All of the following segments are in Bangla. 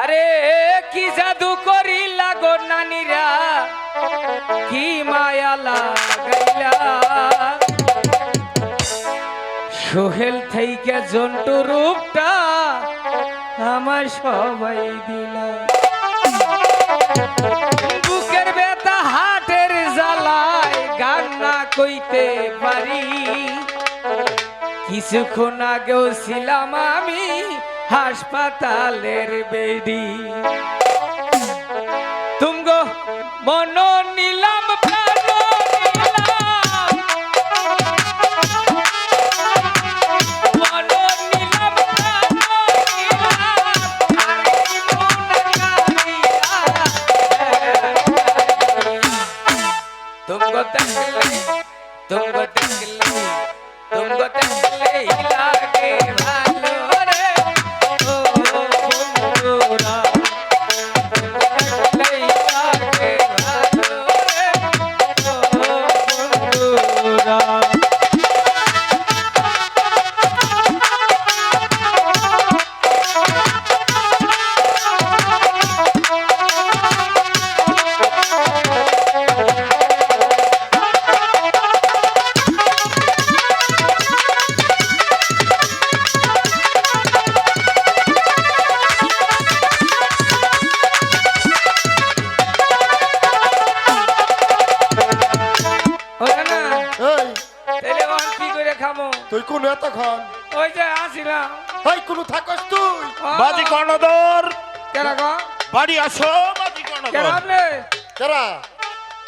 আরে কি জাদু করি লাগো নানিরা? কি মায়া লাগাইলা? সোহেল থেকে জন্টু রূপটা আমার সবাই দিলা। বুকের ব্যথা হাটের জ্বালায় গান না কইতে পারি। কিছুক্ষণ আগেও ছিলাম আমি হাসপাতালের বেডি। তুই কোন এতক্ষণ ওই যে আসিলাম। এই কোন থাকস তুই? বাজি কর্ণধর। কেরা গো? বাড়ি আসো বাজি কেরা কর্ণধর আপনি? কেরা?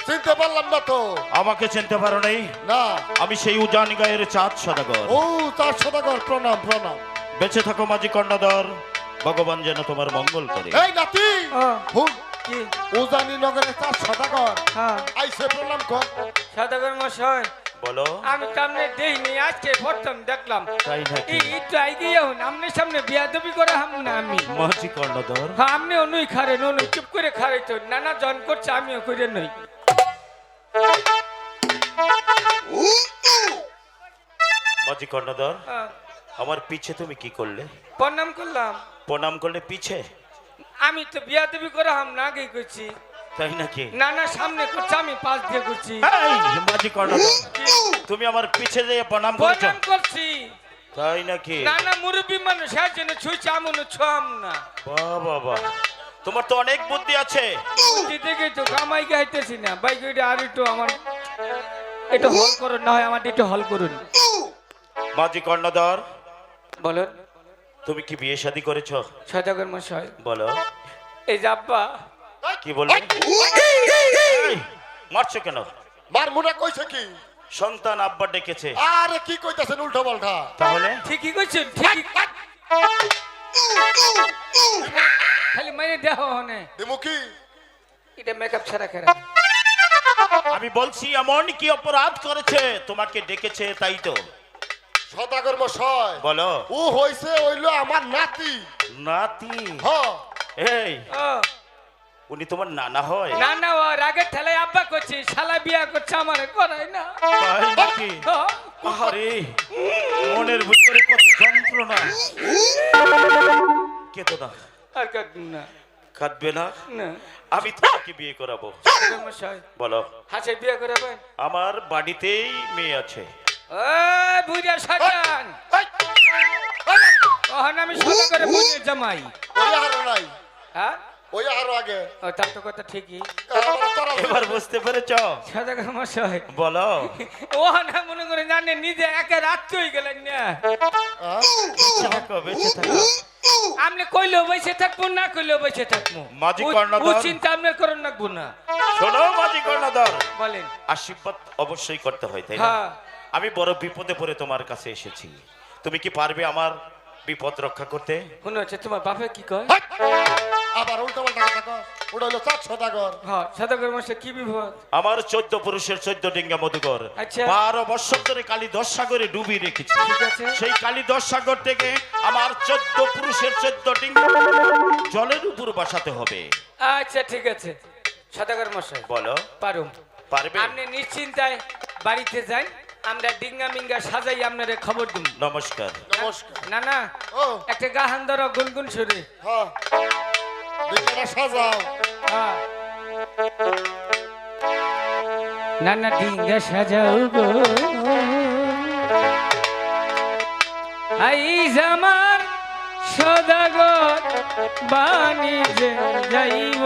চিনতে পারলাম না তো। আমাকে চিনতে পারো নাই? না। আমি সেই উজান গায়ের চাঁদ সদাগর। ও চাঁদ সদাগর প্রণাম প্রণাম। বেঁচে থাকো মাঝি কর্ণধর। ভগবান যেন তোমার মঙ্গল করে। এই নাতি! কি? উজানি নগরে চাঁদ সদাগর। হ্যাঁ। আইসে প্রণাম কর। সদাগর মশাই বলো। আমি দেইনি আজকে প্রথম দেখলাম। তাই নাকি? এই হন আমনে সামনে বিয়াদবি করে হাম না আমি। মাঝি কর্ণধর। হ্যাঁ আপনি অনুই খারেন অনুই চুপ করে তো নানা জন করছে আমিও করে নই। কর্ণধর হ্যাঁ, আমার পিছে তুমি কি করলে? প্রণাম করলাম। প্রণাম করলে পিছে? আমি তো বিয়াদবি করে হাম না আগে করছি তাই নাকি? নানা সামনে করছে আমি পাশ দিয়ে করছি মাঝি কর্ণধর তুমি আমার পিছে যেয়ে প্রণাম করছ। তাই নাকি? নানা মুরব্বী মানুষ জন্য ছুঁইছে আমন ছুয়াম না। বাহ বাবা তোমার তো অনেক বুদ্ধি আছে। বুদ্ধি দেখে তো কামাই গাইতেছি না। বাইক এটা আর একটু আমার একটু হল করুন না হয় আমার একটু হল করুন। মাঝি কর্ণধর বলুন তুমি কি বিয়ে শাদী করেছ? সদাগর মশাই। বলো। এই যে আব্বা কি বললে মারছো কেন? মার মুনা কইছে কি? সন্তান আব্বা ডেকেছে। আরে কি কইতাছেন উল্টো পাল্টা? তাহলে? ঠিকই কইছেন ঠিকই। খালি মাইনে দেহ হনে। দিমু কি? এটা মেকআপ ছাড়া খেরা আমি বলছি এমন কি অপরাধ করেছে? তোমাকে ডেকেছে তাই তো। সদাগর মশাই। বলো। ও হইছে হইল আমার নাতি। নাতি? হ। এই। উনি তোমার নানা হয়। না না ও রাগের ঠেলায় আব্বা করছি শালা বিয়া করছে আমার করাই না। তাই নাকি? আরে মনের ভিতরে কত যন্ত্রণা। কে তো না। আর কাঁদুন না। কাঁদবে না? না। আমি তোমাকে বিয়ে করাবো। বলো। হাসে বিয়া করাবেন? আমার বাড়িতেই মেয়ে আছে। ও বুড়া শয়তান! এই, ওহন আমি সদা করে বুঝে জামাই। ওই আরও নাই। হ্যাঁ? ওই আরও আগে। তার তো কথা ঠিকই। এবার বুঝতে পেরেছ? মশাই বলো। ওহন মনে করে জানে নিজে একে রাত হয়ে গেলেন না। হ্যাঁ? আপনি কইলেও বসে থাকব না কইলেও বসে থাকব। মাঝি ও- কর্ণধর। ও চিন্তা আপনার করেন রাখব না। শোনো মাঝি কর্ণধর। বলেন। আশীর্বাদ অবশ্যই করতে হয় তাই না? হ্যাঁ। আমি বড় বিপদে পড়ে তোমার কাছে এসেছি। তুমি কি পারবে আমার বিপদ রক্ষা করতে? মনে হচ্ছে তোমার বাপে কি কয়? হাট! আবার উল্টো পাল্টা কথা কর ওটা হইল চার সদাগর। হ্যাঁ সদাগর কি বিপদ আমার চোদ্দ পুরুষের চোদ্দ ডিঙ্গা মধুকর। আচ্ছা। বারো বছর ধরে কালী দশ সাগরে ডুবি রেখেছি। ঠিক আছে। সেই কালী দশ সাগর থেকে আমার চোদ্দ পুরুষের চোদ্দ ডিঙ্গা জলের উপর বাসাতে হবে। আচ্ছা ঠিক আছে। সদাগর মশাই বলো। পারুম। পারবে? আপনি নিশ্চিন্তায় বাড়িতে যান আমরা ডিঙ্গা মিঙ্গা সাজাই আপনারে খবর দিন নমস্কার। নমস্কার। না না ও। একটা গাহান ধরো গুনগুন সুরে। হ্যাঁ। সাজাও হ্যাঁ। না না ডিঙ্গা সাজাও গো। আইজ আমার সদাগর বাণিজ্যে যাইব।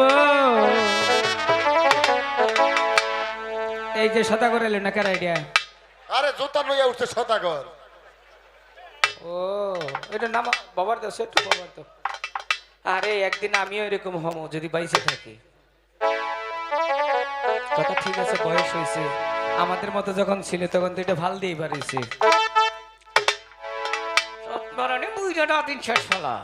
এই যে সদাগর এলো না কার আইডিয়া আরে জুতা লইয়া উঠছে সদাগর। ও এটা নাম বাবার দাও একটু বাবার দাও আরে একদিন আমিও এরকম হমো যদি বাইসে থাকি। কথা ঠিক আছে বয়স হয়েছে। আমাদের মতো যখন ছিল তখন তো এটা ভালো দিয়ে পারিছি দিন শেষ হলা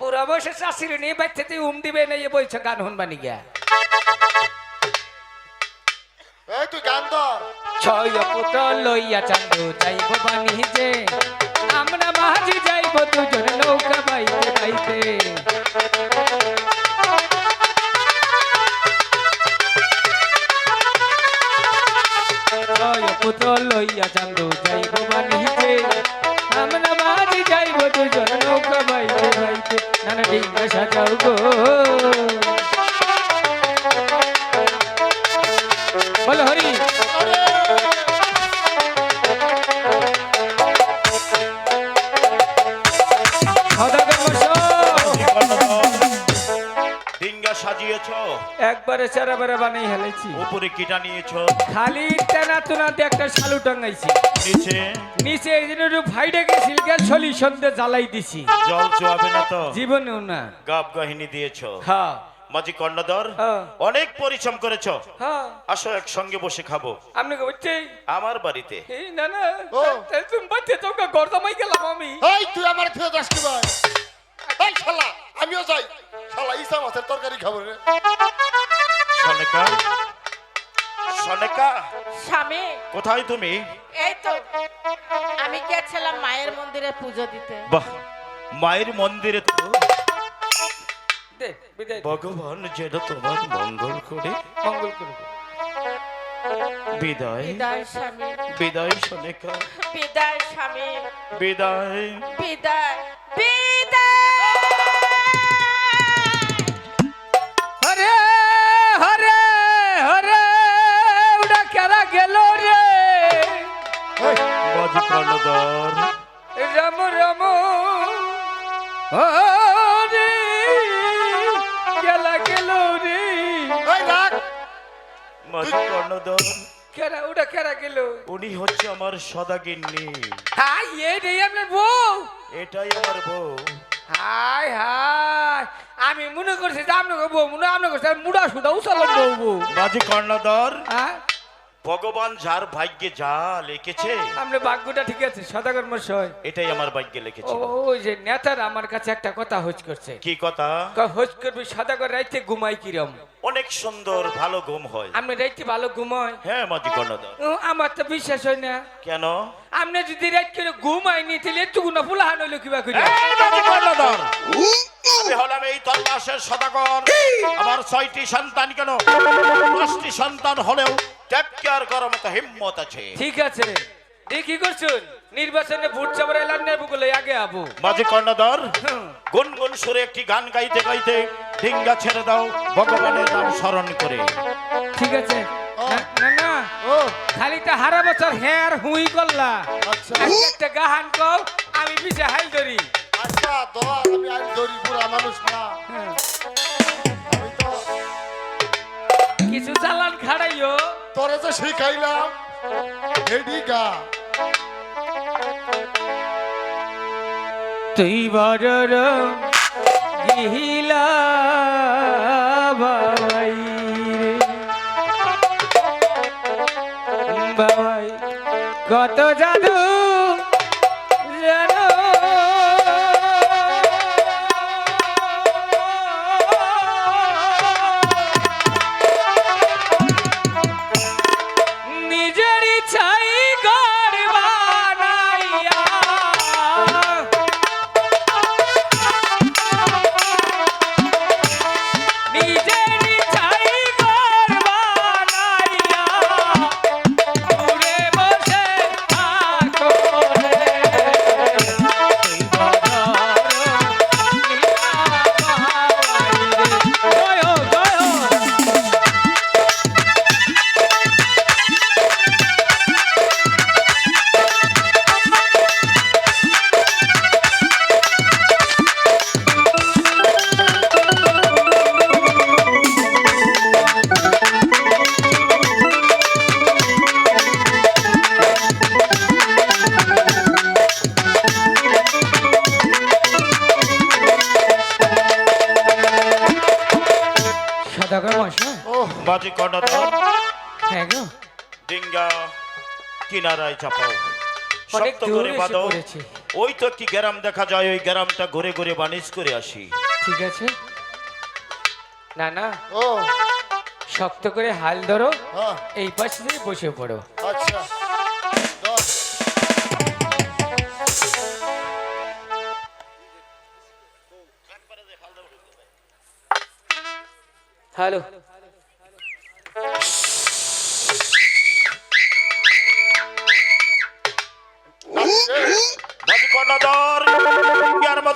বুড়া বয়সে চাষির নিয়ে বাচ্চাতে উম দিবে না এ বইছে গান শুনবানি গিয়া। এই তুই গান ধর। ছয় পুত্র লইয়া চান্দু যাইব বাণিজ্যে আমরা মাঝি যাইব দুজন নৌকা বাইতে। বাইতে পুত্র লইয়া চান্দু যাইব বাণিজ্যে আমরা মাঝি যাইব দুজন নৌকা বাইতে বাইতে। নানা ডিঙ্গা সাজাও গো। বলো হরি একবারে চেরা বেড়া বানাই হেলেছি উপরে কিটা নিয়েছো? খালি টানা তুনাতে একটা শালু টাঙ্গাইছি নিচে? নিচে এই জন্য ভাইডাকে সিলকে ছলি সন্ধে জ্বালাই দিছি। জল চুয়াবে না তো? জীবনেও না। গাব গাহিনী দিয়েছ? হ্যাঁ মাঝি কর্ণধর হ্যাঁ। অনেক পরিশ্রম করেছ। হ্যাঁ আসো একসঙ্গে বসে খাব। আপনি বলছি আমার বাড়িতে। এই না না। তুমি বাচ্চা চৌকা গরদামাই গেলাম আমি। এই তুই আমার ফেরত যাস কি ভাই এই শালা আমিও যাই। শালা ইসা মাছের তরকারি খাব রে। সনেকা? সনেকা? স্বামী কোথায় তুমি? এই তো আমি গেছিলাম মায়ের মন্দিরে পুজো দিতে। বাহ মায়ের মন্দিরে তো। ভগবান যেন তোমার মঙ্গল করে। মঙ্গল করব বিদায়। বিদায় স্বামী। বিদায় সনেকা। বিদায় স্বামী। বিদায়। বিদায়। বিদায়। কর্ণধর রাম রাম। হরে গেলা গেল রে। মাঝি কর্ণধর কেরা ওটা কেরা গেল? উনি হচ্ছে আমার সদাগিন্নি। হাই এই রে আপনার বউ। এটাই আমার বউ। Hi hi. আমি মনে করছি যে আপনাকে বউ মনে আপনার করছি মুড়া সুদা উসালাম বউ বউ। মাঝি কর্ণধর। হ্যাঁ? ভগবান যার ভাগ্যে যা লিখেছে আপনার ভাগ্যটা ঠিক আছে সদাগর মশাই এটাই আমার ভাগ্যে লিখেছে ওই যে নেতার আমার কাছে একটা কথা হোচ করছে। কি কথা? হোচ করবি সদাগর রাইতে ঘুমাই কিরম? অনেক সুন্দর ভালো ঘুম হয়। আপনি রাইতে ভালো ঘুমায় হ্যাঁ। মাঝি কর্ণধর। আমার তো বিশ্বাস হয় না। কেন? আপনি যদি রাত করে ঘুমাইনি তাহলে একটু গুনা ফুলাহান হইল কিবা করে এই মাঝি কর্ণধর! আমি হলাম এই তল্লাশের সদাগর। আমার ছয়টি সন্তান কেন? দশটি সন্তান হলেও ত্যাগ কেয়ার করার মতো হিম্মত আছে। ঠিক আছে দেখি করছুন? নির্বাচনে ভোট চাবার এলান নেব বলে আগে আবু। মাঝি কর্ণধর। গুনগুন সুরে একটি গান গাইতে গাইতে ডিঙ্গা ছেড়ে দাও ভগবানের নাম স্মরণ করে। ঠিক আছে। না- ও। খালি তো হারা বছর হ্যাঁ আর হুই করলা। আচ্ছা। একটা গাহান কও আমি পিছে হাইল ধরি। আচ্ছা দোয়া আমি আজ দড়ি পুরা মানুষ না। হ্যাঁ। কিছু চালান খাড়াইও। তোরে যে শিখাইলাম। তুই বড়র গিহিলা কত জাদু জানো? বাজি কর্ণধর হ্যাঁ গো। ডিঙ্গা কিনারায় চাপাও। শক্ত করে বাঁধো। ওই তো একটি গ্রাম দেখা যায় ওই গ্রামটা ঘুরে ঘুরে বানিজ করে আসি। ঠিক আছে। না না ও। শক্ত করে হাল ধরো। হ্যাঁ। এই পাশে দিয়ে বসে পড়ো। আচ্ছা। হ্যালো।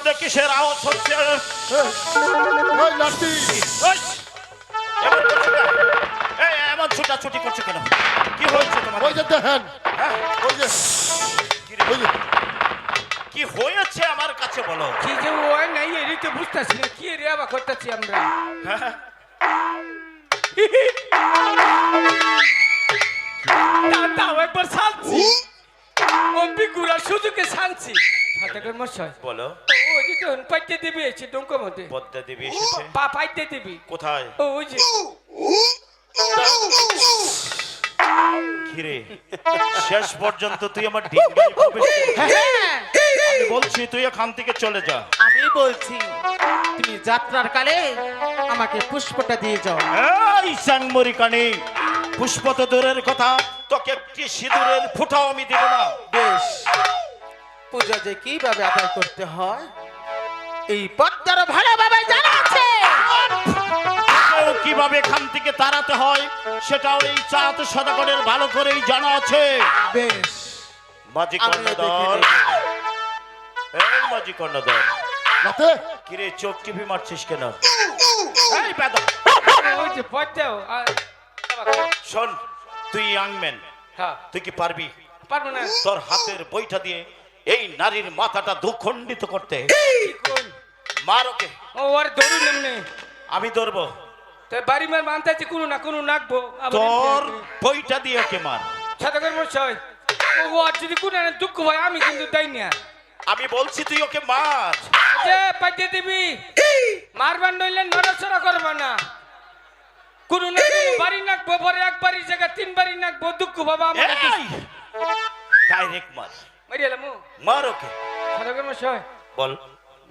মধ্যে কিসের আওয়াজ হচ্ছে? ওই লাঠি ওই! এমন ছুটাছুটি করছ কেন? কি হয়েছে তোমার ওই যে দেখেন। হ্যাঁ? ওই যে। ওই যে। কি হয়েছে আমার কাছে বলো? কি যে ওই নাই এরই তো বুঝতেছি না কি রে আবার করতেছি আমরা? হ্যাঁ? তা- তাও একবার শানছি অম্বি গুড়া সুযোগে শানছি ফাটাকের মশাই। বলো। ওই যে তখন পাইতে দিবি এসে ডঙ্কা মধ্যে পদ্মা দেবী এসেছে পা পাইতে দিবি। কোথায়? ওই যে। ঘিরে শেষ পর্যন্ত তুই আমার ডিঙ্গায় প্রবেশ আমি বলছি তুই এখান থেকে চলে যা। আমি বলছি তুমি যাত্রার কালে আমাকে পুষ্পটা দিয়ে যাও। এই কানি পুষ্প তো দূরের কথা তোকে একটি সিঁদুরের ফুটাও আমি দেব না। বেশ। পূজা যে কীভাবে আদায় করতে হয় এই পদ্মারও ভালোভাবে জানা আছে কীভাবে এখান থেকে তাড়াতে হয় সেটাও এই চাঁদ সদাগরের ভালো করেই জানা আছে। বেশ। মাঝি কর্ণধর। এই মাঝি কর্ণধর। লাঠি কিরে চোখ টিপি মারছিস কেন? এই বেদব। ওই যে পড়তেও শোন তুই ইয়াংম্যান হ্যাঁ। তুই কি পারবি? পারব না। তোর হাতের বইটা দিয়ে এই নারীর মাথাটা দুখণ্ডিত করতে। কি মার ওকে ও ধরুন এমনি। আমি ধরবো। তো বাড়ি মার মানতে আছে কোনো না কোনো নাকবো। তোর বইটা দিয়ে ওকে মার? মশাই ও ওর যদি কোনো না দুঃখ হয় আমি কিন্তু দেই না। আমি বলছি তুই ওকে মার। যে পাইতে দিবি। মারবার নইলে নড়াচড়া করবা না। কোনো না কোনো বাড়ি নাকবো পরে এক বাড়ির জায়গা তিন বাড়ি নাকবো দুঃখ বাবা আমার ডাইরেক্ট মার। এলাম মার ওকে ছাতাকের মশাই? বল।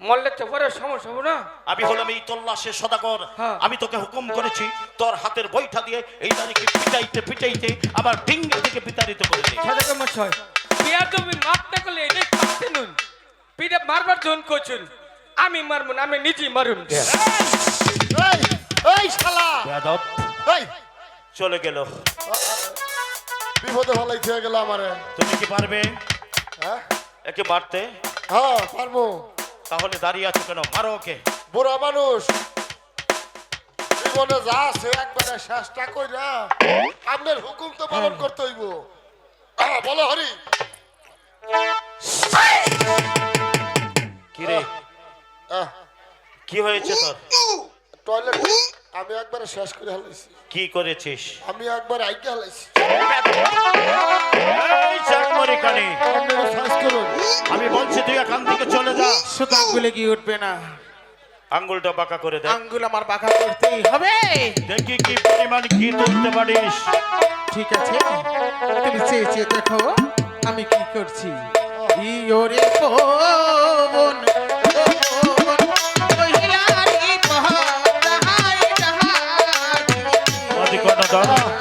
মরলে তো পরে সমস্যা হব না। আমি হলাম এই তল্লাশের সদাগর। হ্যাঁ। আমি তোকে হুকুম করেছি তোর হাতের বইটা দিয়ে এই নারীকে পিটাইতে পিটাইতে আবার ডিঙ্গে থেকে বিতাড়িত করে দে ছাতাকের মশাই? বিয়া তুমি মাপ করলে এটাই কাটতে নুন। পিঠে মারবার জোন করছুন। আমি মারবো না আমি নিজেই মারুন। এই এই শালা! এই চলে গেল। বিপদে ভালাই থেকে গেল আমারে। তুমি কি পারবে? একে মারতে। হ্যাঁ পারব। তাহলে দাঁড়িয়ে আছো কেন? মারো ওকে। বুড়া মানুষ জীবনে যা আছে একবারে শেষটা কইরা আপনার হুকুম তো পালন করতে হইব। বলো হরি। কি রে? কি হয়েছে তোর? টয়লেট আমি একবারে শেষ করে হালাইছি। কি করেছিস? আমি একবার আইকে হালাইছি। এখানে। আমি বলছি তুই এখান থেকে চলে যা। শুধু আঙ্গুলে কি উঠবে না। আঙ্গুলটা বাঁকা করে দে আঙ্গুল আমার বাঁকা করতেই হবে। দেখি কি পরিমাণ তুলতে পারিস। ঠিক আছে তুমি চেয়ে দেখো আমি কি করছি। ইয়োরে পবন Oh,